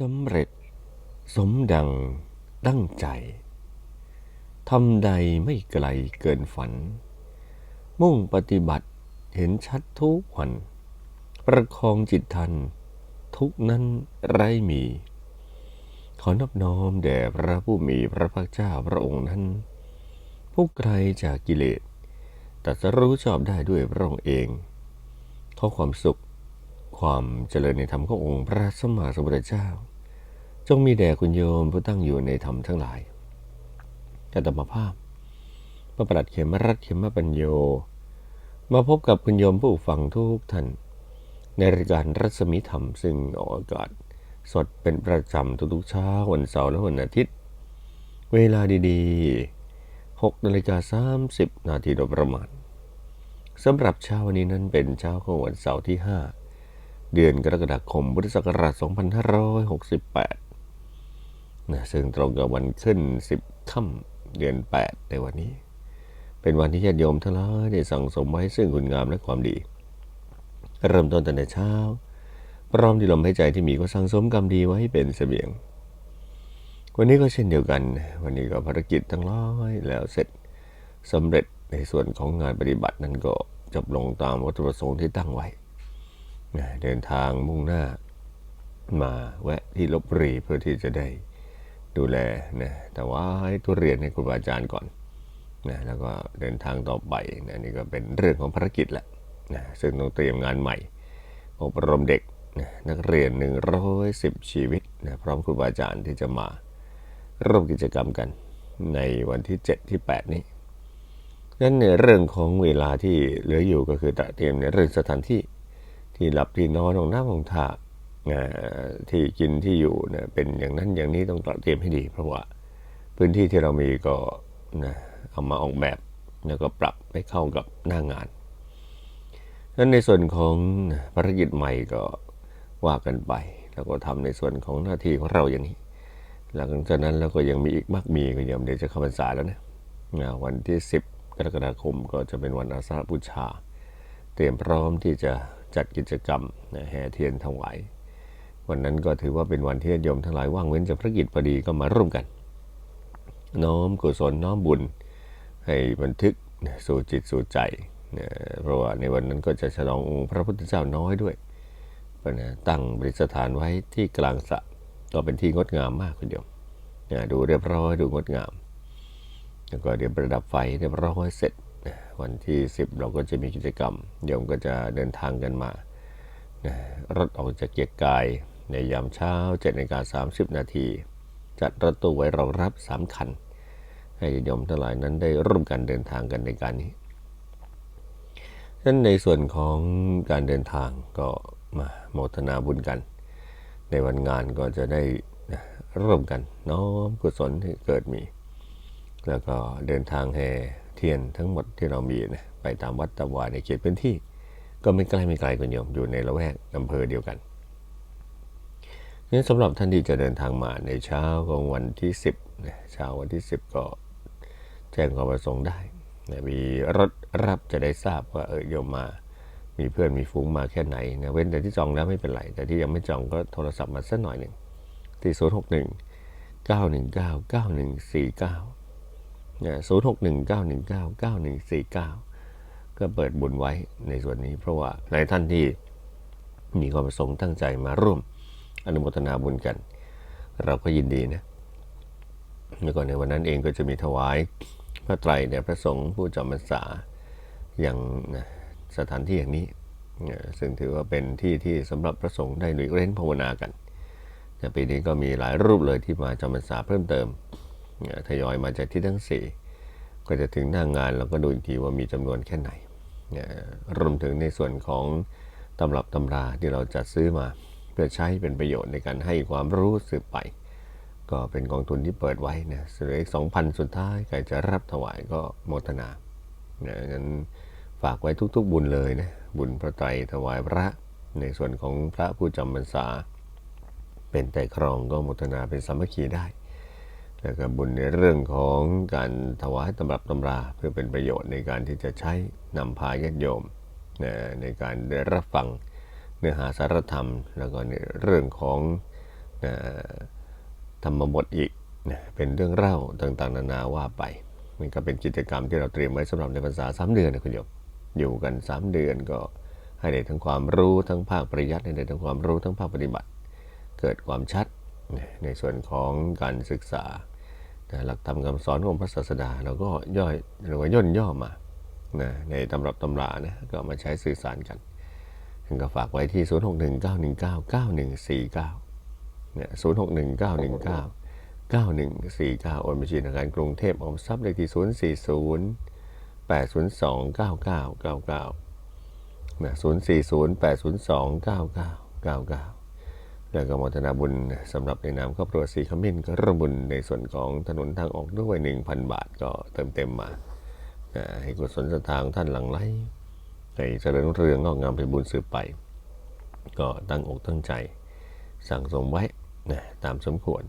สำเร็จ สมดังตั้งใจทำใดไม่ไกลเกินฝัน มุ่งปฏิบัติเห็นชัดทุกวัน ประคองจิตทัน ทุกนั้นไรมี ขอนอบน้อมแด่พระผู้มีพระภาคเจ้าพระองค์นั้น ผู้ไกลจากกิเลสตรัสรู้ชอบได้ด้วยพระองค์เองขอความสุข ความเจริญในธรรมขององค์พระสัมมาสัมพุทธเจ้า จงมีแด่คุณโยมผู้ตั้งอยู่ในธรรมทั้งหลายกัตมภาพ พระประหลัดเขมรัตเขมปัญโย มาพบกับคุณโยมผู้ฟังทุกท่าน ในรายการรัศมีธรรมซึ่งออกอากาศสดเป็นประจำทุกๆเช้าวันเสาร์และวันอาทิตย์ เวลาดีๆ6นาฬิกา30 นาทีโดยประมาณสำหรับเช้าวันนี้นั้นเป็นเช้าของวันเสาร์ที่ 5 เดือนกรกฎาคมพุทธศักราช2568 นะซึ่งตรงกับวันขึ้น 10ค่ำเดือน 8 ในวันนี้ เป็นวันที่ญาติโยมทั้งหลายได้สั่งสมไว้ซึ่งคุณงามและความดี เริ่มต้นแต่ในเช้า พร้อมที่ลมหายใจที่มีก็สั่งสมกรรมดีไว้เป็นเสบียง วันนี้ก็เช่นเดียวกัน วันนี้ก็ภารกิจทั้งร้อยแล้วเสร็จสำเร็จในส่วนของงานปฏิบัตินั้นก็จบลงตามวัตถุประสงค์ที่ตั้งไว้ เดินทางมุ่งหน้ามาแวะที่ลบบุรีเพื่อที่จะได้ ดูแลนะแต่ว่าให้ทุเรียนให้ครูบาอาจารย์ก่อนนะแล้วก็เดินทางต่อไปนะนี่ก็เป็นเรื่องของภารกิจแหละนะซึ่งต้องเตรียมงานใหม่ อบรมเด็กนะนักเรียน 110 ชีวิตนะพร้อมครูบาอาจารย์ที่จะมาร่วมกิจกรรมกันในวันที่ 7 ที่ 8 นี้นั้นในเรื่องของเวลาที่เหลืออยู่ก็คือเตรียมในเรื่องสถานที่ที่หลับที่นอนของน้ำของท่า ที่กินที่อยู่เนี่ยเป็นอย่างนั้นอย่างนี้ต้องเตรียมให้ดี เพราะว่าพื้นที่ที่เรามีก็นะเอามาออกแบบแล้วก็ปรับให้เข้ากับหน้างานนั้นในส่วนของภารกิจใหม่ก็ว่ากันไป แล้วก็ทำในส่วนของหน้าที่ของเราอย่างนี้ หลังจากนั้นแล้วก็ยังมีอีกมากมีก็ยังเดี๋ยวจะเข้าพรรษาแล้วนะวันที่ 10 กรกฎาคมก็จะเป็นวันอาสาบูชา เตรียมพร้อมที่จะจัดกิจกรรมแห่เทียนถวาย วันนั้นก็ถือว่าเป็นวันที่ญาติโยมทั้งหลายว่างเว้นจากภารกิจพอดีก็มาร่วมกัน น้อมกุศลน้อมบุญ ให้บันทึกสู่จิตสู่ใจเพราะว่าในวันนั้นก็จะฉลององค์พระพุทธเจ้าน้อยด้วยตั้งบริสถานไว้ที่กลางสระก็เป็นที่งดงามมากคุณโยมดูเรียบร้อยดูงดงาม แล้วก็เดี๋ยวประดับไฟเรียบร้อยเสร็จวันที่ 10 เราก็จะมีกิจกรรมโยมก็จะเดินทางกันมารถออกจากเกียรกาย ในยามเช้า7นาฬิกา30นาที จัดรถตู้ไว้รองรับ3คัน ให้โยมทั้งหลายนั้นได้ร่วมกันเดินทางกันในการนี้ฉะนั้นในส่วนของการเดินทางก็มาโมทนาบุญกัน ในวันงานก็จะได้ร่วมกันน้อมกุศลที่เกิดมี แล้วก็เดินทางแห่เทียนทั้งหมดที่เรามีนะไปตามวัดตะวาในเขตพื้นที่ ก็ไม่ไกลไม่ไกลกันโยมอยู่ในละแวกอำเภอเดียวกัน นี่สำหรับท่านที่จะเดินทางมาในเช้าของวันที่10นะเช้าวันที่ 10 ก็แจ้งความประสงค์ได้นะมีรถรับจะได้ทราบว่าเออโยมมามีเพื่อนมีฟุ้งมาแค่ไหนนะเว้นแต่ที่จองแล้วไม่เป็นไร แต่ที่ยังไม่จองก็โทรศัพท์มาสักหน่อยหนึ่งที่0 6 1 9 1 9 9 1 4 9นะ0 6 1 9 1 9 9 1 4 9ก็เปิดบุญไว้ในส่วนนี้ เพราะว่าในท่านที่มีความประสงค์ตั้งใจมาร่วม อนุโมทนาบุญกัน เราก็ยินดีนะแล้วก็ในวันนั้นเองก็จะมีถวายพระไตรแด่พระสงฆ์ผู้จำพรรษาอย่างสถานที่อย่างนี้ ซึ่งถือว่าเป็นที่ที่สำหรับพระสงฆ์ได้หนุยเร้นภาวนากันแต่ปีนี้ก็มีหลายรูปเลยที่มาจำพรรษาเพิ่มเติมทยอยมาจากที่ทั้งสี่ก็จะถึงหน้างงานเราก็ดูอีกทีว่ามีจำนวนแค่ไหนรวมถึงในส่วนของตำรับตำราที่เราจัดซื้อมา พื่อใช้เป็นประโยชน์ในการให้ความรู้สืบไป ก็เป็นกองทุนที่เปิดไว้นะเหลืออีกสองพันสุดท้ายใครจะรับถวายก็โมทนานะงั้นฝากไว้ทุกๆบุญเลยนะบุญพระไตรถวายพระในส่วนของพระผู้จำพรรษา เป็นแต่ครองก็โมทนาเป็นสามัคคีได้ แล้วก็บุญในเรื่องของการถวายตำรับตำราเพื่อเป็นประโยชน์ในการที่จะใช้นำพาญาติโยม ในการได้รับฟัง เนื้อหาสารธรรม แล้วก็ในเรื่องของธรรมบทอีกนะเป็นเรื่องเล่าต่างๆ นานาว่าไป มันก็เป็นกิจกรรมที่เราเตรียมไว้สำหรับในภาษาสามเดือนนะคุณโยมอยู่กัน 3 เดือนก็ให้ได้ทั้งความรู้ทั้งภาคปริยัติให้ได้ทั้งความรู้ทั้งภาคปฏิบัติ เกิดความชัดในส่วนของการศึกษาหลักธรรมคำสอนของพระศาสดาเราก็ย่อยหรือว่าย่นย่อมานะในตำรับตำรานะก็มาใช้สื่อสารกัน ก็ฝากไว้ที่ 0619199149เนี่ย061919 9149โอนบัญชีธนาคารกรุงเทพออมทรัพย์เลขที่ 040 802 9999นะ040 802 9999 แล้วก็มทนาบุญสำหรับในนามครอบครัวสีขมิ้นก็ร่วมบุญในส่วนของถนนทางออกด้วย 1,000 บาทก็เติมเต็มมานะให้กุศลศรัทธางท่านหลังไหล ให้เจริญรุ่งเรืองงอกงามไปบุญสืบไป ก็ตั้งอกตั้งใจสั่งสมไว้นะตามสมควร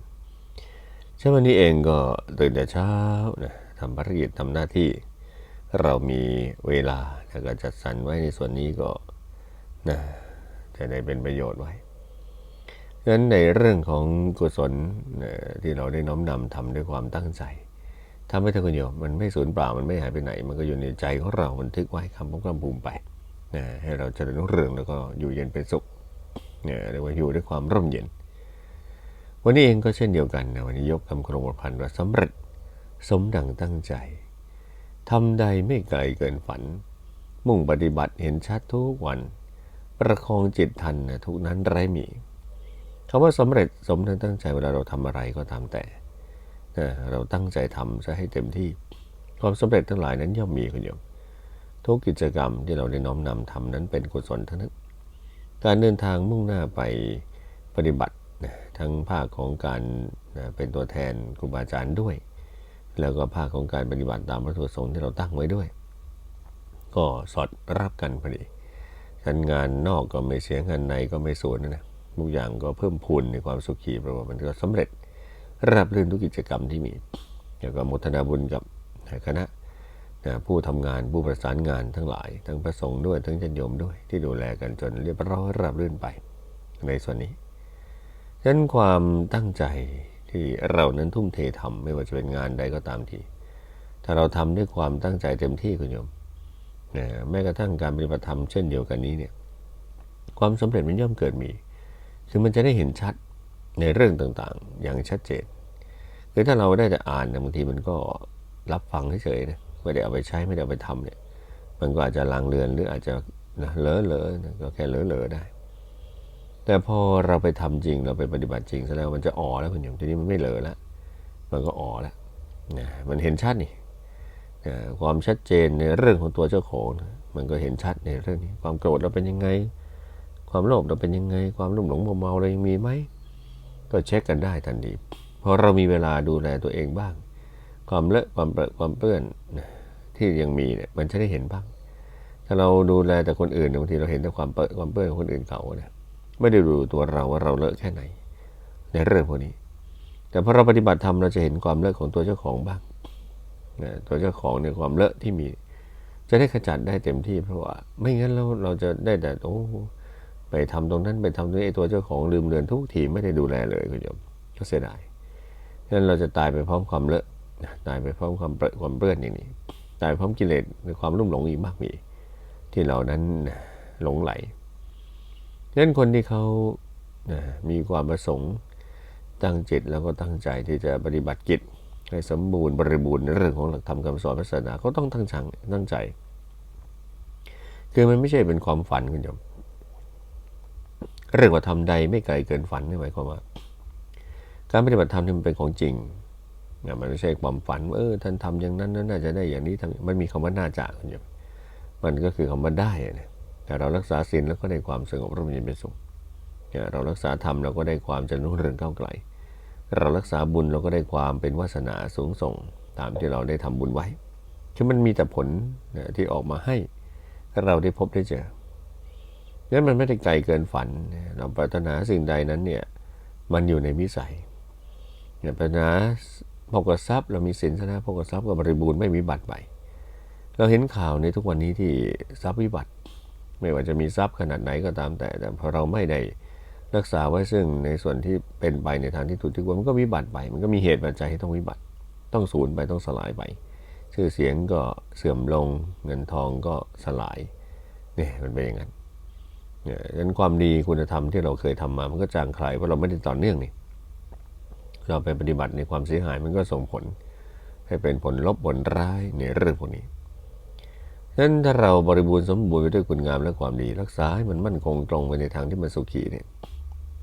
เช้าวันนี้เองก็ตื่นแต่เช้านะทำภารกิจทำหน้าที่ เรามีเวลาแล้วก็จัดสรรไว้ในส่วนนี้ก็นะจะได้เป็นประโยชน์ไว้ดังนั้นในเรื่องของกุศลที่เราได้น้อมนำทำด้วยความตั้งใจ ทำให้ท่านคุณโยมมันไม่สูญเปล่ามันไม่หายไปไหน มันก็อยู่ในใจของเราบันทึกไว้คำพกำภูมิไปนะให้เราเจริญรุ่งเรืองแล้วก็อยู่เย็นเป็นสุขเนี่ยเรียกว่าอยู่ด้วยความร่มเย็น วันนี้เองก็เช่นเดียวกันนะวันนี้ยกคำโครงบทพันธ์ว่าสำเร็จสมดังตั้งใจทำใดไม่ไกลเกินฝัน มุ่งปฏิบัติเห็นชัดทุกวัน ประคองจิตทันนะทุกนั้นไร้มีคำว่าสำเร็จสมดังตั้งใจเวลาเราทำอะไรก็ตามแต่ เราตั้งใจทำซะให้เต็มที่ ความสำเร็จทั้งหลายนั้นย่อมมีคุณโยมทุกกิจกรรมที่เราได้น้อมนำทำนั้นเป็นกุศลทั้งนั้น การเดินทางมุ่งหน้าไปปฏิบัติทั้งภาคของการเป็นตัวแทนครูบาอาจารย์ด้วย แล้วก็ภาคของการปฏิบัติตามพระสุสงฆ์ที่เราตั้งไว้ด้วย ก็สอดรับกันพอดีฉันงานนอกก็ไม่เสียงานในก็ไม่สูญนะทุกอย่างก็เพิ่มพูนในความสุขีเพราะว่ามันก็สำเร็จ รับรื่นทุกกิจกรรมที่มีแล้วก็มุทนาบุญกับคณะนะผู้ทำงานผู้ประสานงานทั้งหลาย ทั้งพระสงฆ์ด้วย ทั้งญาติโยมด้วย ที่ดูแลกันจนเรียบร้อยรับรื่นไป ในส่วนนี้ฉะนั้นความตั้งใจที่เรานั้นทุ่มเททำไม่ว่าจะเป็นงานใดก็ตามทีถ้าเราทำด้วยความตั้งใจเต็มที่คุณโยมนะแม้กระทั่งการปฏิบัติธรรมเช่นเดียวกันนี้เนี่ย ความสำเร็จมันย่อมเกิดมี คือมันจะได้เห็นชัด ในเรื่องต่างๆ อย่างชัดเจน คือถ้าเราได้แต่อ่านบางทีมันก็รับฟังเฉยๆนะไม่ได้เอาไปใช้ไม่ได้เอาไปทำเนี่ย มันก็อาจจะลางเลือนหรืออาจจะนะเลอะเลอะก็แค่เลอะเลอะได้ แต่พอเราไปทำจริงเราไปปฏิบัติจริงแล้วมันจะอ๋อแล้วคุณโยมทีนี้มันไม่เลอะแล้วมันก็อ๋อแล้วนะมันเห็นชัดนี่นะความชัดเจนในเรื่องของตัวเจ้าของนะมันก็เห็นชัดในเรื่องนี้ ความโกรธเราเป็นยังไง ความโลภเราเป็นยังไง ความรุ่มหลงมัวเมาเรายังมีไหม ก็เช็คกันได้ทันทีพอเรามีเวลาดูแลตัวเองบ้าง ความเลอะความเปรอะความเปื้อนที่ยังมีเนี่ยมันจะได้เห็นบ้าง ถ้าเราดูแลแต่คนอื่นบางทีเราเห็นแต่ความเปรอะความเปื้อนของคนอื่นเขาเนี่ยไม่ได้ดูตัวเราว่าเราเลอะแค่ไหน ในเรื่องพวกนี้ แต่พอเราปฏิบัติธรรมเราจะเห็นความเลอะของตัวเจ้าของบ้างนะตัวเจ้าของในความเลอะที่มี จะได้ขจัดได้เต็มที่เพราะว่า ไม่งั้นเราเราจะได้แต่โอ้ ไปทำตรงนั้นไปทำตรงนี้ตัวเจ้าของลืมเลือนทุกทีไม่ได้ดูแลเลยคุณโยมก็เสียดายฉะนั้นเราจะตายไปพร้อมความเลอะตายไปพร้อมความเปรอะความเปื้อนอย่างนี้ ตายพร้อมกิเลสในความรุ่มหลงอีกมากมี ที่เรานั้นหลงไหลฉะนั้นคนที่เขามีความประสงค์ตั้งจิตแล้วก็ตั้งใจที่จะปฏิบัติกิจให้สมบูรณ์บริบูรณ์ในเรื่องของหลักธรรมคำสอนศาสนาก็ต้องตั้งใจตั้งใจ คือมันไม่ใช่เป็นความฝันคุณโยม เรื่องว่าทำใดไม่ไกลเกินฝันนี่หมายความว่า การปฏิบัติธรรมที่มันเป็นของจริงนะมันไม่ใช่ความฝันว่าเออ ท่านทำอย่างนั้นน่าจะได้อย่างนี้ทำมันมีคำว่าน่าจะคุณโยมมันก็คือคำว่าได้นะแต่เรารักษาศีลแล้วก็ได้ความสงบร่มเย็นเป็นสุขเรารักษาธรรมเราก็ได้ความจะรุ่งเรืองก้าวไกล เรารักษาบุญเราก็ได้ความเป็นวาสนาสูงส่ง ตามที่เราได้ทำบุญไว้คือมันมีแต่ผลที่ออกมาให้ เราได้พบได้เจอ นั้นมันไม่ได้ไกลเกินฝัน เราปรารถนาสิ่งใดนั้นเนี่ย มันอยู่ในวิสัยเนี่ยปรารถนาพกทรัพย์ เรามีสินสนะพกทรัพย์ก็บริบูรณ์ไม่มีบัตรไป เราเห็นข่าวในทุกวันนี้ที่ทรัพย์วิบัติ ไม่ว่าจะมีทรัพย์ขนาดไหนก็ตามแต่ แต่พอเราไม่ได้รักษาไว้ซึ่งในส่วนที่เป็นไปในทางที่ถูกที่ควรมันก็วิบัติไป มันก็มีเหตุปัจจัยที่ต้องวิบัติ ต้องสูญไปต้องสลายไป ชื่อเสียงก็เสื่อมลงเงินทองก็สลายเนี่ยมันเป็นอย่างนั้น เนี่ยฉะนั้นความดีคุณธรรมที่เราเคยทำมา มันก็จางคลายเพราะเราไม่ได้ต่อเนื่องนี่เราไปปฏิบัติในความเสียหายมันก็ส่งผล ให้เป็นผลลบผลร้ายในเรื่องพวกนี้ฉะนั้นถ้าเราบริบูรณ์สมบูรณ์ไปด้วยคุณงามและความดีรักษาให้มันมั่นคงตรงไปในทางที่มันสุขีเนี่ย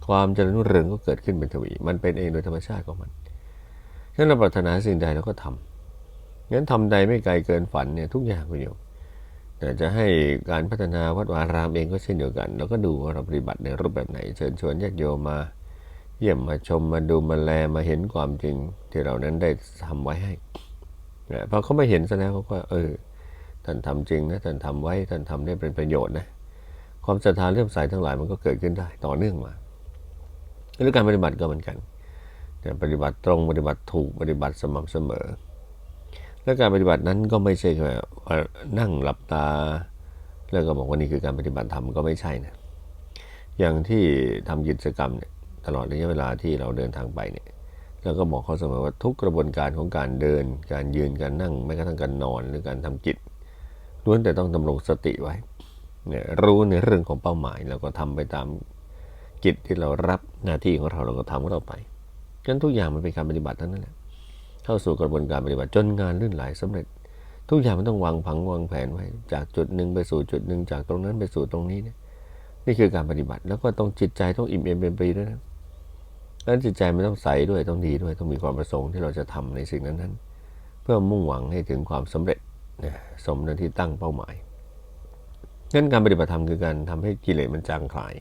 ความเจริญรุ่งเรืองก็เกิดขึ้นเป็นทวี มันเป็นเองโดยธรรมชาติของมันฉะนั้นเราปรารถนาสิ่งใดเราก็ทำงั้นทำใดไม่ไกลเกินฝันเนี่ยทุกอย่างคุณโยมแต่ จะให้การพัฒนาวัดวารามเองก็เช่นเดียวกันเราก็ดูว่าเราปฏิบัติในรูปแบบไหน เชิญชวนญาติโยมมา เยี่ยมมาชมมาดูมาแลมาเห็นความจริงที่เรานั้นได้ทำไว้ให้นะพอเขาไม่เห็นซะแล้วเขาก็เออท่านทำจริงนะท่านทำไว้ท่านทำได้เป็นประโยชน์นะความศรัทธาเลื่อมใสทั้งหลายมันก็เกิดขึ้นได้ต่อเนื่องมาหรือการปฏิบัติก็เหมือนกันแต่ปฏิบัติตรงปฏิบัติถูกปฏิบัติสม่ำเสมอ และการปฏิบัตินั้นก็ไม่ใช่แค่นั่งหลับตา แล้วก็บอกว่านี่คือการปฏิบัติธรรมก็ไม่ใช่นะอย่างที่ทำกิจกรรมเนี่ยตลอดระยะเวลาที่เราเดินทางไปเนี่ยเราก็บอกเขาเสมอว่าทุกกระบวนการของการเดิน การยืนการนั่งแม้กระทั่งการนอนหรือการทำกิจล้วนแต่ต้องดำรงสติไว้เนี่ยรู้ในเรื่องของเป้าหมายแล้วก็ทำไปตามกิจที่เรารับหน้าที่ของเราเราก็ทำของเราไปกันทุกอย่างมันเป็นการปฏิบัติทั้งนั้นแหละ เข้าสู่กระบวนการปฏิบัติจนงานลื่นไหลสำเร็จ ทุกอย่างมันต้องวางผังวางแผนไว้ จากจุดหนึ่งไปสู่จุดหนึ่งจากตรงนั้นไปสู่ตรงนี้เนี่ยนี่คือการปฏิบัติแล้วก็ต้องจิตใจต้องอิ่มเอมเป็นปีด้วยนะแล้วจิตใจมันต้องใสด้วยต้องดีด้วยต้องมีความประสงค์ที่เราจะทำในสิ่งนั้นๆเพื่อมุ่งหวังให้ถึงความสำเร็จนะสมดังที่ตั้งเป้าหมายนั้นการปฏิบัติธรรมคือการทำให้กิเลสมันจางคลาย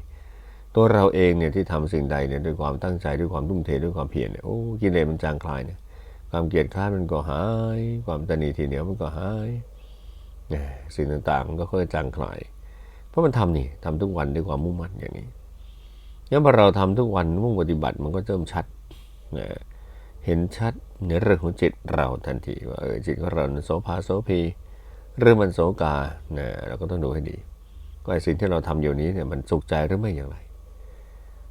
ตัวเราเองเนี่ยที่ทำสิ่งใดเนี่ยด้วยความตั้งใจด้วยความทุ่มเทด้วยความเพียรเนี่ยโอ้กิเลสมันจางคลายเนี่ย ความเกลียดค้านมันก็หาย ความตนีทีเหนียวมันก็หายเนี่ยสิ่งต่างๆมันก็ค่อยจางคลาย เพราะมันทำนี่ทำทุกวันด้วยความมุ่งมั่นอย่างนี้งั้นพอเราทำทุกวันมุ่งปฏิบัติมันก็เริ่มชัดนะเห็นชัดในเรื่องของจิตเราทันทีว่าเออจิตของเราโสภาโสพีเรื่องมันโสกานะเราก็ต้องดูให้ดี ก็ไอ้สิ่งที่เราทำอยู่นี้เนี่ยมันสุขใจหรือไม่อย่างไร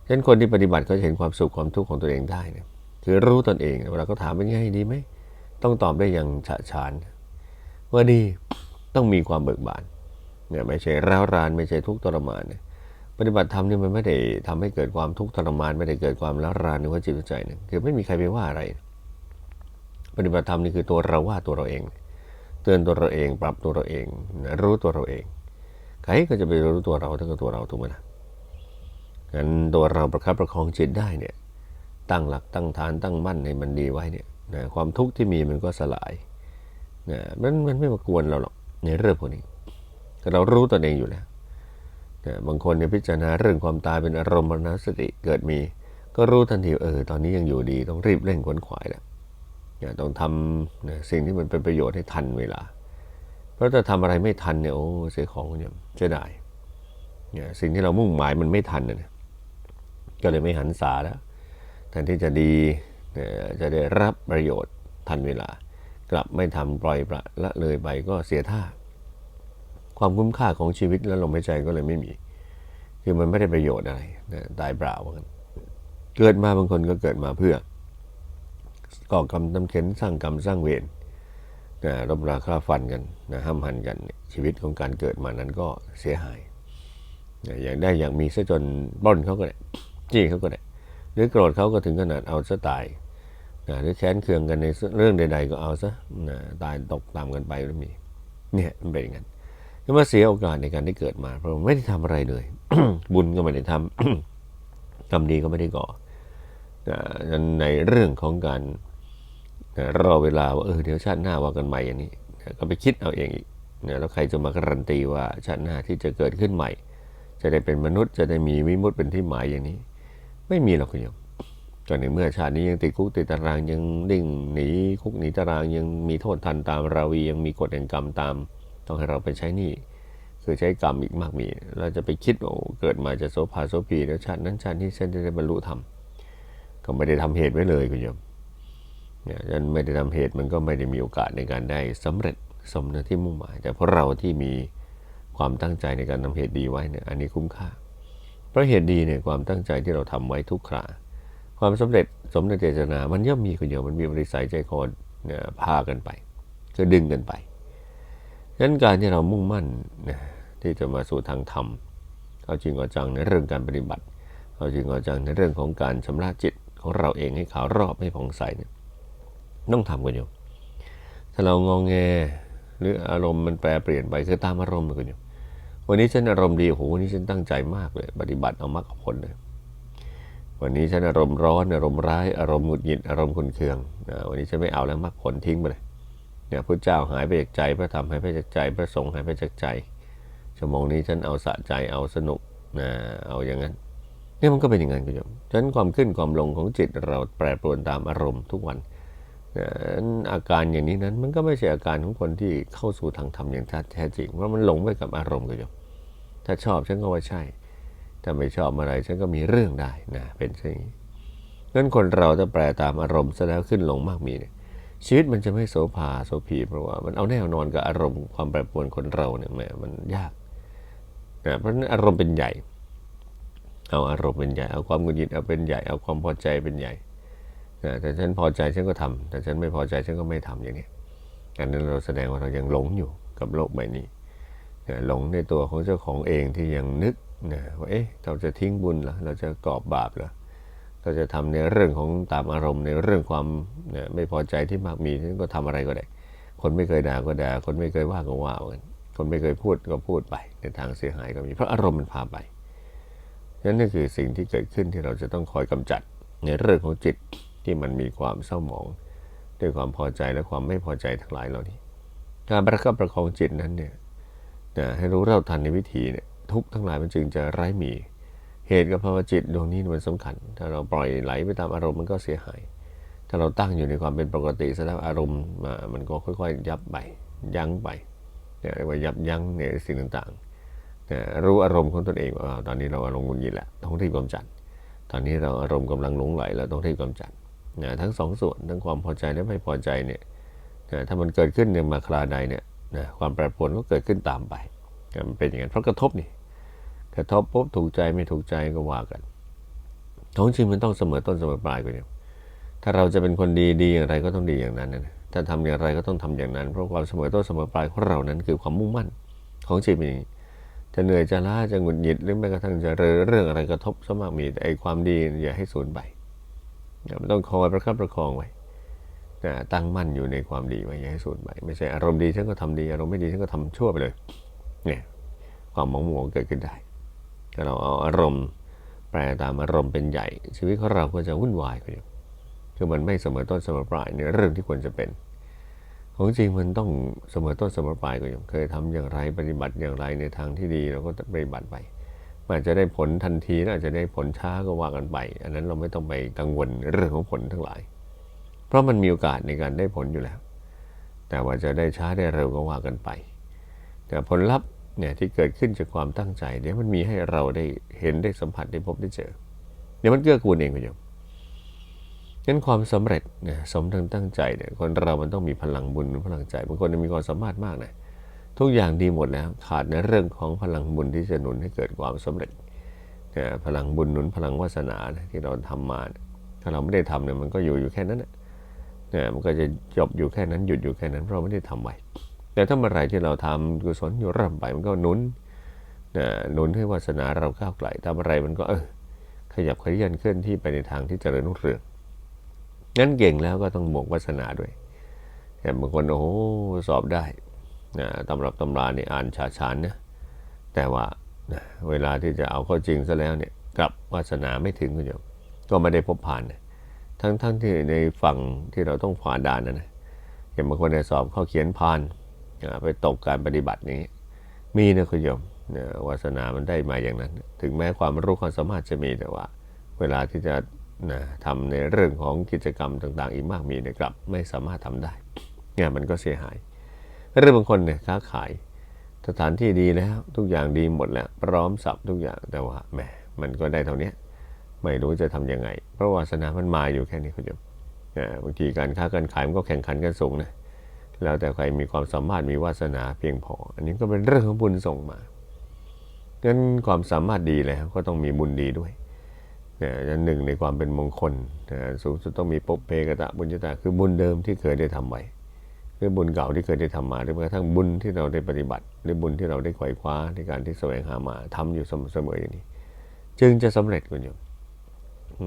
ฉะนั้นคนที่ปฏิบัติก็จะเห็นความสุขความทุกข์ของตัวเองได้เนี่ย คือรู้ตนเองเวลาก็ถามเป็นไงดีไหมต้องตอบได้อย่างฉะฉานว่าดีต้องมีความเบิกบานเนี่ยไม่ใช่ร้าวรานไม่ใช่ทุกข์ทรมานเนี่ยปฏิบัติธรรมนี่มันไม่ได้ทำให้เกิดความทุกข์ทรมาน ไม่ได้เกิดความร้าวรานในหัวจิตใจเนี่ยคือไม่มีใครไปว่าอะไร ปฏิบัติธรรมนี่คือตัวเราว่าตัวเราเอง เตือนตัวเราเอง ปรับตัวเราเองนะรู้ตัวเราเองใครก็จะไปรู้ตัวเราทั้งตัวเราถูกไหมล่ะงั้นตัวเราประคับประคองจิตได้เนี่ย ตั้งหลักตั้งฐานตั้งมั่นให้มันดีไว้เนี่ยนะความทุกข์ที่มีมันก็สลายนะมันมันไม่มากวนเราหรอกในเรื่องพวกนี้เรารู้ตัวเองอยู่แล้วนะบางคนเนี่ยพิจารณาเรื่องความตายเป็นอารมณ์มรณสติเกิดมี ก็รู้ทันทีเออตอนนี้ยังอยู่ดี ต้องรีบเร่งขวนขวายแล้วนะต้องทำนะสิ่งที่มันเป็นประโยชน์ให้ทันเวลา เพราะถ้าทำอะไรไม่ทันเนี่ยโอ้เสียของเนี่ยจะได้เนี่ยสิ่งที่เรามุ่งหมายมันไม่ทันเนี่ยก็เลยไม่หันษาแล้ว นที่จะดีจะได้รับประโยชน์ทันเวลา กลับไม่ทำปล่อยประละเลยไปก็เสียท่า ความคุ้มค่าของชีวิตและลมหายใจก็เลยไม่มี คือมันไม่ได้ประโยชน์อะไรตายเปล่าเหมือนกันเกิดมาบางคนก็เกิดมาเพื่อก่อกรรมทำเข็นสร้างกรรมสร้างเวรนะรบราค่าฟันกันนะห้ามหันกัน ชีวิตของการเกิดมานั้นก็เสียหายนะอย่างได้อย่างมีซะจนบ้นเขาก็ได้จี้เขาก็ได้ หรือโกรธเขาก็ถึงขนาดเอาซะตายนะหรือแค้นเคืองกันในเรื่องใด ๆ ก็เอาซะนะตายตกตามกันไปก็มีเนี่ยมันเป็นอย่างนั้นก็มาเสียโอกาสในการได้เกิดมา เพราะไม่ได้ทำอะไรเลย บุญก็ไม่ได้ทำทำดีก็ไม่ได้ก่อนะในเรื่องของการนะรอเวลาว่าเออเดี๋ยวชาติหน้าว่ากันใหม่อย่างนี้นะก็ไปคิดเอาเองอีกนะแล้วใครจะมาการันตีว่าชาติหน้าที่จะเกิดขึ้นใหม่ จะได้เป็นมนุษย์จะได้มีวิมุตเป็นที่หมายอย่างนี้ ไม่มีหรอกคุณโยมจนในเมื่อชาตินี้ยังติดคุกติดตารางยังดิ่งหนีคุกหนีตารางยังมีโทษทันตามราวียังมีกฎแห่งกรรมตาม ต้องให้เราไปใช้นี่คือใช้กรรมอีกมากมี เราจะไปคิดว่าเกิดมาจะโสภาโสพีแล้วชาตินั้นชาตินี้ฉันจะได้บรรลุธรรมก็ไม่ได้ทำเหตุไว้เลยคุณโยมเนี่ยฉันไม่ได้ทำเหตุมันก็ไม่ได้มีโอกาสในการได้สำเร็จสมนที่มุ่งหมาย แต่เพราะเราที่มีความตั้งใจในการทำเหตุดีไว้เนี่ยอันนี้คุ้มค่า ราะเหตุดีเนี่ยความตั้งใจที่เราทำไว้ทุกคราความสำเร็จสมในเจตนา มันย่อมมีคนเดียวมันมีบริสัยใจคอนพากันไปคือดึงกันไปฉะนั้นการที่เรามุ่งมั่นนะที่จะมาสู่ทางธรรมเอาจริงเอาจังในเรื่องการปฏิบัติ เอาจริงเอาจังในเรื่องของการชำระจิตของเราเองให้ขาวรอบให้ผ่องใสเนี่ยต้องทำกันอยู่ ถ้าเรางองแงหรืออารมณ์มันแปรเปลี่ยนไปคือตามอารมณ์กันอยู่ วันนี้ฉันอารมณ์ดีโหวันนี้ฉันตั้งใจมากเลย ปฏิบัติเอามรรคผลเลยวันนี้ฉันอารมณ์ร้อนอารมณ์ร้ายอารมณ์หงุดหงิดอารมณ์ขุนเคืองนะวันนี้ฉันไม่เอาแล้วมรรคผลทิ้งไปเลยเนี่ยพระเจ้าหายไปจากใจพระธรรมหายไปจากใจพระสงฆ์หายไปจากใจชั่วโมงนี้ฉันเอาสะใจเอาสนุกนะเอาอย่างนั้นเนี่ยมันก็เป็นอย่างนั้นคุณผู้ชมฉะนั้นความขึ้นความลงของจิตเราแปรปรวนตามอารมณ์ทุกวัน อาการอย่างนี้นั้นมันก็ไม่ใช่อาการของคนที่เข้าสู่ทางธรรมอย่างแท้จริงเพราะมันหลงไปกับอารมณ์คุณผู้ชมถ้าชอบฉันก็ว่าใช่ ถ้าไม่ชอบอะไรฉันก็มีเรื่องได้นะเป็นเช่นนี้งั้นคนเราจะแปรตามอารมณ์ซะแล้วขึ้นลงมากมีเนี่ยชีวิตมันจะไม่โสภาโสภีเพราะว่ามันเอาแน่นอนกับอารมณ์ความแปรปรวนคนเราเนี่ยแหมมันยากนะเพราะนั้นอารมณ์เป็นใหญ่ เอาอารมณ์เป็นใหญ่ เอาความหงุดหงิดเอาเป็นใหญ่ เอาความพอใจเป็นใหญ่ แต่ฉันพอใจฉันก็ทำแต่ฉันไม่พอใจฉันก็ไม่ทำอย่างนี้อันนั้นเราแสดงว่าเรายังหลงอยู่กับโลกใบนี้หลงในตัวของเจ้าของเองที่ยังนึกนะว่าเอ๊ะเราจะทิ้งบุญเหรอเราจะกอบบาปเหรอเราจะทำในเรื่องของตามอารมณ์ในเรื่องความนะไม่พอใจที่มากมีฉันก็ทำอะไรก็ได้ คนไม่เคยด่าก็ด่าคนไม่เคยว่าก็ว่ากันคนไม่เคยพูดก็พูดไปในทางเสียหายก็มีเพราะอารมณ์มันพาไปนั่นนี่คือสิ่งที่เกิดขึ้นที่เราจะต้องคอยกำจัดในเรื่องของจิต ที่มันมีความเศร้าหมอง ด้วยความพอใจและความไม่พอใจทั้งหลายเหล่านี้ การประคับประคองจิตนั้นเนี่ยนะให้รู้เท่าทันในวิธีเนี่ยทุกทั้งหลายมันจึงจะไร้มี เหตุกับภาวะจิตดวงนี้มันสำคัญ ถ้าเราปล่อยไหลไปตามอารมณ์มันก็เสียหาย ถ้าเราตั้งอยู่ในความเป็นปกติแสดงอารมณ์มามันก็ค่อยๆ ยับไปยั้งไปเรียกว่ายับยั้งในสิ่งต่างๆรู้อารมณ์ของตนเองว่าตอนนี้เราอารมณ์หงุดหงิดแล้วต้องรีบกำจัด ตอนนี้เราอารมณ์กำลังหลงไหลแล้วต้องรีบกำจัด นะทั้งสองส่วนทั้งความพอใจและไม่พอใจเนี่ยนะถ้ามันเกิดขึ้นในมาคลาใดเนี่ยนะความแปรปรวนก็เกิดขึ้นตามไปมันเป็นอย่างนั้นเพราะกระทบนี่กระทบปุ๊บถูกใจไม่ถูกใจก็ว่ากันท้องจริงมันต้องเสมอต้นเสมอปลายกันเนี่ยถ้าเราจะเป็นคนดีดีอย่างไรก็ต้องดีอย่างนั้นนะถ้าทำอย่างไรก็ต้องทำอย่างนั้น เพราะความเสมอต้นเสมอปลายของเรานั้นคือความมุ่งมั่นของจิตมีจะเหนื่อยจะล้าจะหงุดหงิดหรือแม้กระทั่งจะเรื่องอะไรกระทบสมากมีแต่ไอความดีอย่าให้สูญไป มันต้องคอยประคับประคองไว้ตั้งมั่นอยู่ในความดีไว้อย่าให้สูญไปไม่ใช่อารมณ์ดีฉันก็ทำดี อารมณ์ไม่ดีฉันก็ทำชั่วไปเลยเนี่ยความหมองหมวงเกิดขึ้นได้ถ้าเราเอาอารมณ์แปลตามอารมณ์เป็นใหญ่ ชีวิตของเราก็จะวุ่นวายไปอยู่คือมันไม่เสมอต้นเสมอปลายในเรื่องที่ควรจะเป็น ของจริงมันต้องเสมอต้นเสมอปลายก็อย่างเคยทำอย่างไรปฏิบัติอย่างไรในทางที่ดีเราก็ปฏิบัติไป อาจจะได้ผลทันทีอาจจะได้ผลช้าก็ว่ากันไป อันนั้นเราไม่ต้องไปกังวลเรื่องของผลทั้งหลาย เพราะมันมีโอกาสในการได้ผลอยู่แล้ว แต่ว่าจะได้ช้าได้เร็วก็ว่ากันไป แต่ผลลัพธ์เนี่ยที่เกิดขึ้นจากความตั้งใจเดี๋ยวมันมีให้เราได้เห็นได้สัมผัสได้พบได้เจอ เดี๋ยวมันเกื้อกูลเองคุณโยมงั้นความสำเร็จเนี่ยสมทั้งตั้งใจเนี่ยคนเรามันต้องมีพลังบุญพลังใจบางคนมีความสามารถมากนะ ทุกอย่างดีหมดแล้วขาดในเรื่องของพลังบุญที่จะหนุนให้เกิดความสำเร็จนะพลังบุญหนุนพลังวาสนาที่เราทำมาถ้าเราไม่ได้ทำเนี่ยมันก็อยู่อยู่แค่นั้นนะมันก็จะจบอยู่แค่นั้นหยุดอยู่แค่นั้นเพราะไม่ได้ทำไว้แต่ถ้าเมื่อไรที่เราทำกุศลอยู่ร่ำไปมันก็หนุนนะหนุนให้วาสนาเราก้าวไกลทำอะไรมันก็เออขยับขยันเคลื่อนที่ไปในทางที่เจริญรุ่งเรืองงั้นเก่งแล้วก็ต้องบวกวาสนาด้วยแต่บางคนโอ้สอบได้ นะตำรับตำราเนี่ยอ่านฉาฉานนะแต่ว่านะเวลาที่จะเอาเข้าจริงซะแล้วเนี่ยกลับวาสนาไม่ถึงคุณโยมก็ไม่ได้พบผ่านนะทั้งทั้งที่ในฝั่งที่เราต้องผ่านด่านนะนะเห็นบางคนในสอบเขาเขียนผ่านไปตกการปฏิบัตินี้ มีนะคุณโยมวาสนามันได้มาอย่างนั้น ถึงแม้ความรู้ความสามารถจะมีแต่ว่า เวลาที่จะนะทำในเรื่องของกิจกรรมต่าง ๆ อีกมากมีเนี่ยกลับ ไม่สามารถทำได้เนี่ยมันก็เสียหาย เรื่องบางคนเนี่ยค้าขายสถานที่ดีแล้ว ทุกอย่างดีหมดแล้ว พร้อมสับทุกอย่างแต่ว่าแหมมันก็ได้เท่านี้ไม่รู้จะทํำยังไง เพราะวาสนามันมาอยู่แค่นี้คุณโยมบางทีการค้าการขายมันก็แข่งขันกันสูงนะแล้วแต่ใครมีความสามารถมีวาสนาเพียงพอ อันนี้ก็เป็นเรื่องของบุญส่งมางั้นความสามารถดีแล้วก็ต้องมีบุญดีด้วยนะงั้นหนึ่งในความเป็นมงคลนะสูงสุดต้องมีปกเพกตะบุญญตะคือบุญเดิมที่เคยได้ทำไว้ หรือบุญเก่าที่เคยได้ทำมาหรือแม้กระทั่งบุญที่เราได้ปฏิบัติหรือบุญที่เราได้ไขว่คว้าในการที่แสวงหามาทำอยู่เสมออย่างนี้ จึงจะสำเร็จคุณโยม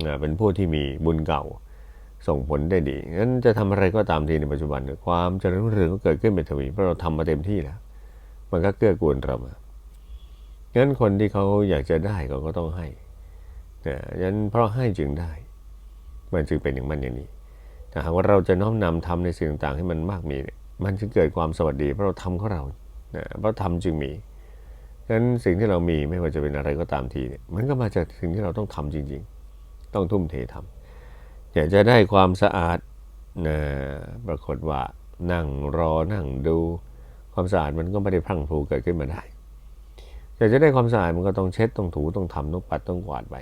นะเป็นผู้ที่มีบุญเก่าส่งผลได้ดีงั้นจะทำอะไรก็ตามทีในปัจจุบันความเจริญรุ่งเรืองก็เกิดขึ้นเป็นทวีเพราะเราทำมาเต็มที่แล้ว มันก็เกื้อกูลเรามางั้นคนที่เขาอยากจะได้เขาก็ต้องให้นะงั้นเพราะให้จึงได้ มันจึงเป็นอย่างมันอย่างนี้ ถ้าหากว่าเราจะน้อมนำทำในสิ่งต่างๆให้มันมากมีเนี่ยมันจะเกิดความสวัสดีเพราะเราทำของเรานะเพราะทำจึงมีดังนั้นสิ่งที่เรามีไม่ว่าจะเป็นอะไรก็ตามทีเนี่ยมันก็มาจากสิ่งที่เราต้องทำจริง ๆ ต้องทุ่มเททำอยากจะได้ความสะอาดนะปรากฏว่านั่งรอนั่งดู ความสะอาดมันก็ไม่ได้พรั่งพรูเกิดขึ้นมาได้อยากจะได้ความสะอาดมันก็ต้องเช็ดต้องถูต้องทำต้องปัดต้องกวาดไป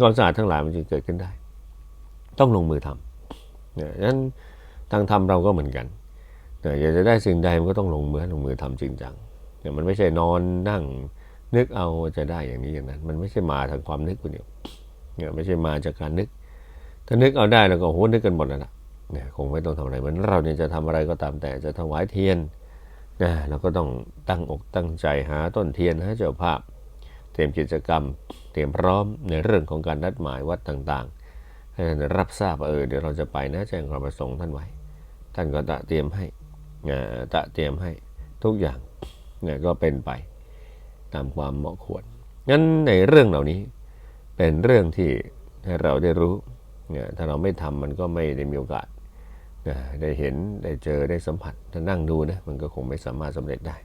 ความสะอาดทั้งหลายมันจึงเกิดขึ้นได้ ต้องลงมือทำ เนี่ยฉะนั้นทางทำเราก็เหมือนกันแต่อยากจะได้สิ่งใดมันก็ต้องลงมือลงมือทำจริงจังเนี่ยมันไม่ใช่นอนนั่งนึกเอาจะได้อย่างนี้อย่างนั้น มันไม่ใช่มาทางความนึกคนเดียวเนี่ยไม่ใช่มาจากการนึก ถ้านึกเอาได้แล้วก็โหนึกกันหมดแล้วล่ะเนี่ยคงไม่ต้องทำอะไรเหมือนเราเนี่ยจะทำอะไรก็ตามแต่จะถวายเทียนนะเราก็ต้องตั้งอกตั้งใจหาต้นเทียนหาเจ้าภาพ เตรียมกิจกรรม เตรียมพร้อมในเรื่องของการนัดหมายวัดต่าง ให้ท่านรับทราบว่าเออเดี๋ยวเราจะไปนะแจ้งความประสงค์ท่านไว้ ท่านก็ตะเตรียมให้ตะเตรียมให้ทุกอย่างเนี่ยก็เป็นไปตามความเหมาะควรงั้นในเรื่องเหล่านี้เป็นเรื่องที่ให้เราได้รู้เนี่ยถ้าเราไม่ทำมันก็ไม่ได้มีโอกาสนะได้เห็นได้เจอได้สัมผัสถ้านั่งดูนะมันก็คงไม่สามารถสำเร็จได้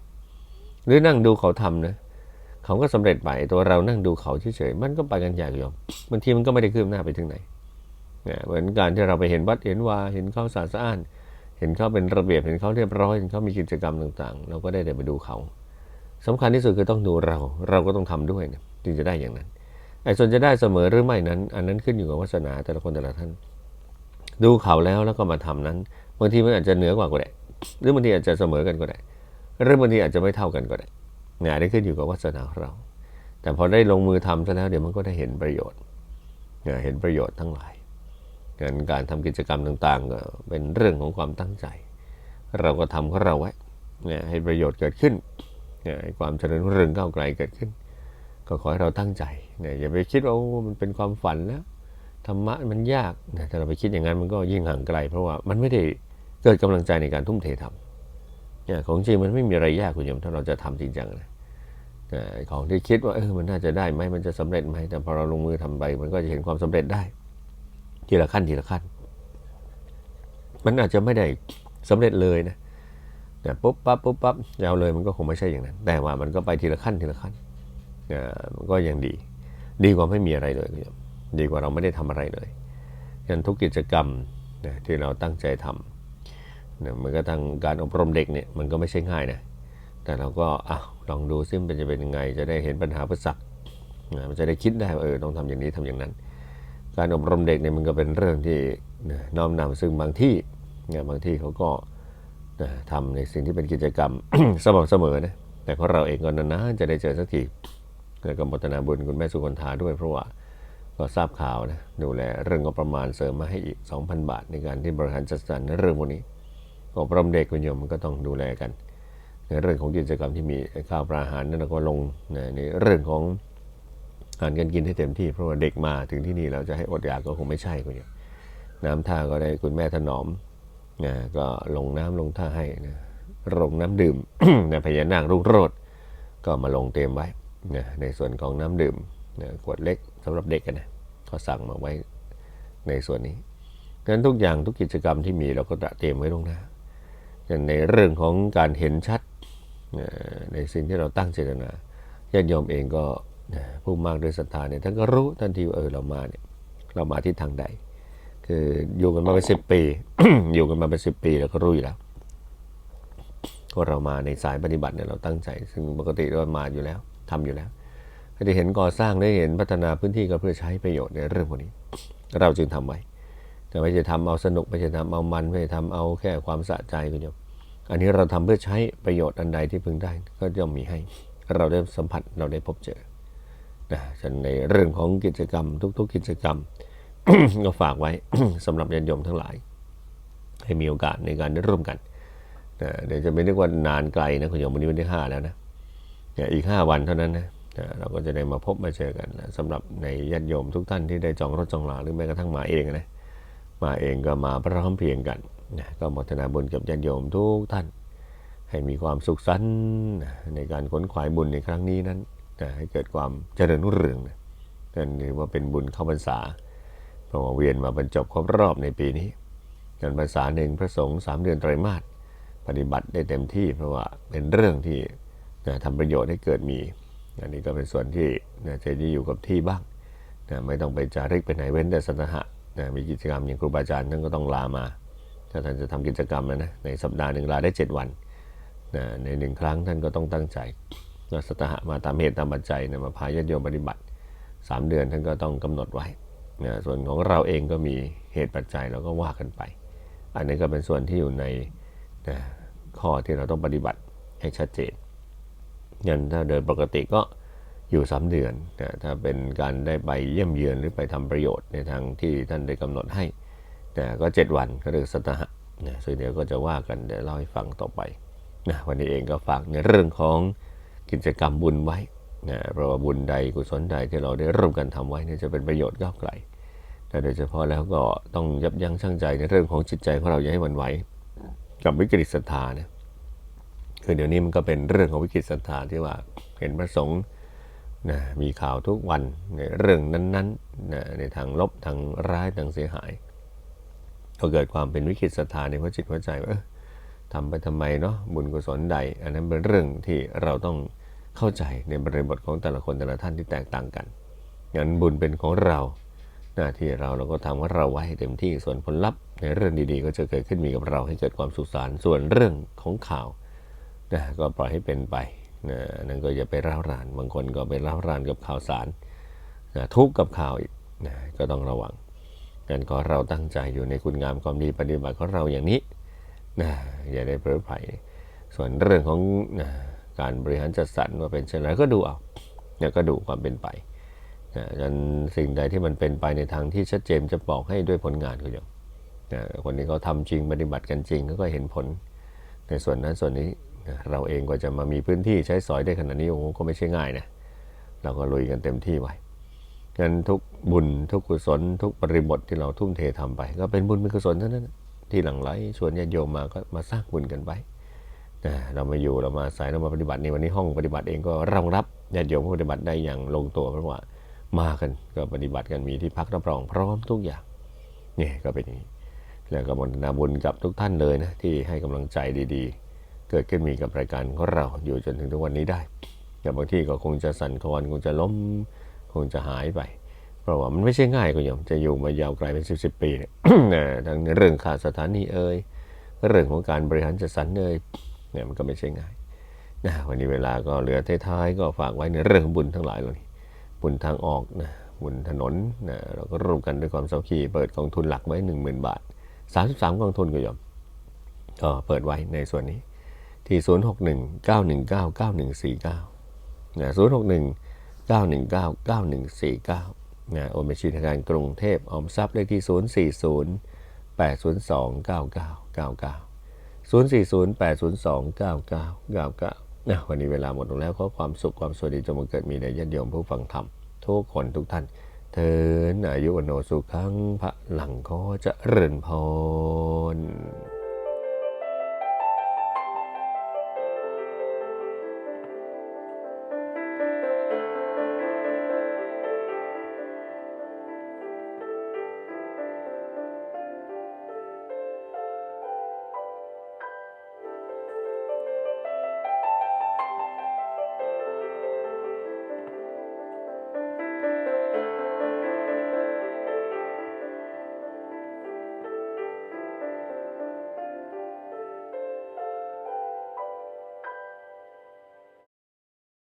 หรือนั่งดูเขาทำนะเขาก็สำเร็จไปตัวเรานั่งดูเขาเฉยๆมันก็ไปกันอย่างโยมบางทีมันก็ไม่ได้คืบหน้าไปถึงไหน เนี่ยเหมือนการที่เราไปเห็นวัดเห็นวาเห็นเขาสะอาดสะอ้าน เห็นเขาเป็นระเบียบเห็นเขาเรียบร้อยเห็นเขามีกิจกรรมต่าง ๆ เราก็ได้แต่ไปดูเขาสำคัญที่สุดคือต้องดูเรา เราก็ต้องทำด้วยนะจึงจะได้อย่างนั้นไอ้ส่วนจะได้เสมอหรือไม่นั้น อันนั้นขึ้นอยู่กับวาสนาแต่ละคนแต่ละท่าน ดูเขาแล้วแล้วก็มาทำนั้นบางทีมันอาจจะเหนือกว่าก็ได้หรือบางทีอาจจะเสมอกันก็ได้หรือบางทีอาจจะไม่เท่ากันก็ได้งานได้ขึ้นอยู่กับวาสนาของเรา แต่พอได้ลงมือทำซะแล้วเดี๋ยวมันก็ได้เห็นประโยชน์เห็นประโยชน์ทั้งหลาย การการทำกิจกรรมต่างๆก็เป็นเรื่องของความตั้งใจ เราก็ทำของเราไว้ให้ประโยชน์เกิดขึ้นให้ความเจริญรุ่งเรืองก้าวไกลเกิดขึ้น ก็ขอให้เราตั้งใจอย่าไปคิดว่ามันเป็นความฝันแล้วธรรมะมันยากนะถ้าเราไปคิดอย่างนั้นมันก็ยิ่งห่างไกล เพราะว่ามันไม่ได้เกิดกำลังใจในการทุ่มเททำเนี่ยของจริงมันไม่มีอะไรยากคุณโยมถ้าเราจะทำจริงจังนะของที่คิดว่าเออมันน่าจะได้ไหมมันจะสำเร็จไหมแต่พอเราลงมือทำไป มันก็จะเห็นความสำเร็จได้ ทีละขั้นทีละขั้น มันอาจจะไม่ได้สำเร็จเลยนะแต่ปุ๊บปั๊บปุ๊บปั๊บยาวเลยมันก็คงไม่ใช่อย่างนั้น แต่ว่ามันก็ไปทีละขั้นทีละขั้นมันก็ยังดี ดีกว่าไม่มีอะไรเลยคุณโยมดีกว่าเราไม่ได้ทำอะไรเลยยันทุกกิจกรรมนะที่เราตั้งใจทำนะมันก็ทางการอบรมเด็กเนี่ยมันก็ไม่ใช่ง่ายนะแต่เราก็อะลองดูซิมันจะเป็นยังไง จะได้เห็นปัญหาประสักนะมันจะได้คิดได้ว่าเออต้องทำอย่างนี้ทำอย่างนั้น การอบรมเด็กเนี่ยมันก็เป็นเรื่องที่น้อมนำซึ่งบางที่เนี่ยบางที่เขาก็นะทำในสิ่งที่เป็นกิจกรรมสม่ำเสมอนะแต่ของเราเองก็นานๆจะได้เจอสักทีแล้วก็มตนาบุญคุณแม่สุคนธาด้วยเพราะว่าก็ทราบข่าวนะดูแลเรื่องงบประมาณเสริมมาให้อีก 2,000 บาท ในการที่บริหารจัดสรรเรื่องพวกนี้อบรมเด็กคุณโยมมันก็ต้องดูแลกัน ในเรื่องของกิจกรรมที่มีข้าวปลาอาหารนั่นเราก็ลงในเรื่องของ หารการกินให้เต็มที่เพราะว่าเด็กมาถึงที่นี่เราจะให้อดอยากก็คงไม่ใช่คุณโยน้ำท่าก็ได้คุณแม่ถนอมนะก็ลงน้ำลงท่าให้นะลงน้ำดื่มนะพญานาครุ่งโรดก็มาลงเตรียมไว้นะในส่วนของน้ำดื่มนะขวดเล็กสำหรับเด็กนะก็สั่งมาไว้ในส่วนนี้งั้นทุกอย่างทุกกิจกรรมที่มีเราก็เตรียมไว้ลงหน้าอย่างในเรื่องของการเห็นชัดในสิ่งที่เราตั้งเจตนาญาติโยมเองก็ ผู้มากด้วยศรัทธาเนี่ยท่านก็รู้ทันทีว่าเออเรามาเนี่ยเรามาที่ทางใด คืออยู่กันมาเป็นสิบปี อยู่กันมาเป็นสิบปีเราก็รู้อยู่แล้วว่าเรามาในสายปฏิบัติเนี่ยเราตั้งใจ ซึ่งปกติเรามาอยู่แล้วทำอยู่แล้วได้เห็นก่อสร้างได้เห็นพัฒนาพื้นที่ก็เพื่อใช้ประโยชน์ในเรื่องพวกนี้ เราจึงทำไว้แต่ไม่ใช่ทำเอาสนุกไม่ใช่ทำเอามันไม่ใช่ทำเอาแค่ความสะใจคุณโยมอันนี้เราทำเพื่อใช้ประโยชน์อันใดที่พึงได้ ก็ย่อมมีให้ เราได้สัมผัสเราได้พบเจอ นะฉันในเรื่องของกิจกรรม ทุก ๆ กิจกรรม ก็ฝากไว้สำหรับญาติโยมทั้งหลาย ให้มีโอกาสในการได้ร่วมกันนะเดี๋ยวจะไม่เรียกว่านานไกลนะคุณโยมวันนี้วันที่ห้าแล้วนะอีกห้าวันเท่านั้นนะนะเราก็จะได้มาพบมาเจอกันนะสำหรับในญาติโยมทุกท่านที่ได้จองรถจองลาหรือแม้กระทั่งมาเองนะมาเองก็มาพร้อมเพียงกันนะก็มทนาบุญกับญาติโยมทุกท่าน ให้มีความสุขสันต์นในการขนขวายบุญในครั้งนี้นั้น นะให้เกิดความเจริญรุ่งเรืองนะนั่นถือว่าเป็นบุญเข้าพรรษาพราะว่าเวียนมาบรรจบครบรอบในปีนี้กันพรรษาหนึ่งพระสงฆ์สามเดือนไตรมาสปฏิบัติได้เต็มที่เพราะว่าเป็นเรื่องที่นะทำประโยชน์ให้เกิดมี อันนี้ก็เป็นส่วนที่นะจะได้อยู่กับที่บ้างนะไม่ต้องไปจาริกไปไหนเว้นแต่สัตหะนะมีกิจกรรมอย่างครูบาอาจารย์ท่านก็ต้องลามา ถ้าท่านจะทำกิจกรรมนะนะในสัปดาห์หนึ่งลาได้ 7 วันนะในหนึ่งครั้งท่านก็ต้องตั้งใจ นะสัตหะมาตามเหตุตามปัจจัยนะมาพาญาติโยมปฏิบัติ 3 เดือนท่านก็ต้องกำหนดไว้นะส่วนของเราเองก็มีเหตุปัจจัยเราก็ว่ากันไป อันนี้ก็เป็นส่วนที่อยู่ในนะข้อที่เราต้องปฏิบัติให้ชัดเจนยันถ้าเดินปกติก็อยู่สามเดือนนะถ้าเป็นการได้ไปเยี่ยมเยือนหรือไปทำประโยชน์ในทางที่ท่านได้กำหนดให้นะก็ 7 วันก็เรียกสัตหะนะซึ่งเดี๋ยวก็จะว่ากันเดี๋ยวเล่าให้ฟังต่อไปนะวันนี้เองก็ฝากในเรื่องของ กิจกรรมบุญไว้นะเพราะว่าบุญใดกุศลใดที่เราได้ร่วมกันทำไว้เนี่ยจะเป็นประโยชน์ก้าวไกลแต่โดยเฉพาะแล้วก็ต้องยับยั้งชั่งใจในเรื่องของจิตใจของเราอย่าให้หวันไหวกับวิกฤตศรัทธาเนี่ยคือเดี๋ยวนี้มันก็เป็นเรื่องของวิกฤตศรัทธาที่ว่าเห็นพระสงฆ์นะมีข่าวทุกวันในเรื่องนั้นๆนะในทางลบทางร้ายทางเสียหายก็เกิดความเป็นวิกฤตศรัทธาในหัวจิตหัวใจว่าทำไปทำไมเนาะบุญกุศลใด อันนั้นเป็นเรื่องที่เราต้อง เข้าใจในบริบทของแต่ละคนแต่ละท่านที่แตกต่างกันงั้นบุญเป็นของเรา หน้าที่เราเราก็ทำของเราไว้ให้เต็มที่ส่วนผลลัพธ์ ในเรื่องดีๆ ก็จะเกิดขึ้นมีกับเราให้เกิดความสุขสานต์ส่วนเรื่องของข่าวนะก็ปล่อยให้เป็นไปนะนั่นก็อย่าไปร้าวราน บางคนก็ไปร้าวรานกับข่าวสารนะทุกข์กับข่าวอีกนะก็ต้องระวังงั้นก็เราตั้งใจอยู่ในคุณงามความดีปฏิบัติของเราอย่างนี้นะอย่าได้เผลอไผลส่วนเรื่องของนะ การบริหารจัดสรรว่าเป็นเช่นไรก็ดูเอาเนี่ยก็ดูความเป็นไปนะฉะนั้นสิ่งใดที่มันเป็นไปในทางที่ชัดเจนจะบอกให้ด้วยผลงานก็อย่างนะคนนี้เขาทำจริงปฏิบัติกันจริงเขาก็เห็นผล ในส่วนนั้นส่วนนี้นะเราเองก็จะมามีพื้นที่ใช้สอยได้ขนาดนี้โอ้โหก็ไม่ใช่ง่ายนะเราก็ลุยกันเต็มที่ไว้งั้นทุกบุญทุกกุศล ทุกบริบทที่เราทุ่มเททำไป ก็เป็นบุญเป็นกุศลเท่านั้นที่หลั่งไหลชวนญาติโยมมาก็มาสร้างบุญกันไป นะเรามาอยู่เรามาสายเรามาปฏิบัติในวันนี้ห้องปฏิบัติเองก็รองรับญาติโยมผู้ปฏิบัติได้อย่างลงตัวเพราะว่ามากันก็ปฏิบัติกันมีที่พักรับรองพร้อมทุกอย่างนี่ก็เป็นอย่างนี้ แล้วก็มนนาบุญกับทุกท่านเลยนะที่ให้กำลังใจดีๆ เกิดขึ้นมีกับรายการของเราอยู่จนถึงทุกวันนี้ได้แต่บางที่ก็คงจะสั่นคลอนคงจะล้มคงจะหายไป เพราะว่ามันไม่ใช่ง่ายก็ยอมจะอยู่มายาวไกลเป็นสิบสิบปีเนี่ยทั้งเรื่องขาดสถานีเอ่ยเรื่องของการบริหารจัดสรรเอ่ย เนี่ยมันก็ไม่ใช่ง่ายนะวันนี้เวลาก็เหลือท้ายๆก็ฝากไว้ในเรื่องของบุญทั้งหลายเหล่านี้บุญทางออกนะบุญถนนนะเราก็ร่วมกันด้วยความสามัคคีเปิดกองทุนหลักไว้ 1 0,000 บาท 33กองทุนก็ยอมก็เปิดไว้ในส่วนนี้ที่ 061 919 9149นะ061 919 9149นะโอนบัญชีธนาคารกรุงเทพออมทรัพย์เลขที่ 040 802 9999 040 802 9999นะวันนี้เวลาหมดลงแล้วขอความสุขความสวัสดีจงบังเกิดมีในญาติโยมผู้ฟังธรรมทุกคนทุกท่าน เทินอายุวโนสุขังพระหลังขอจะเริญพร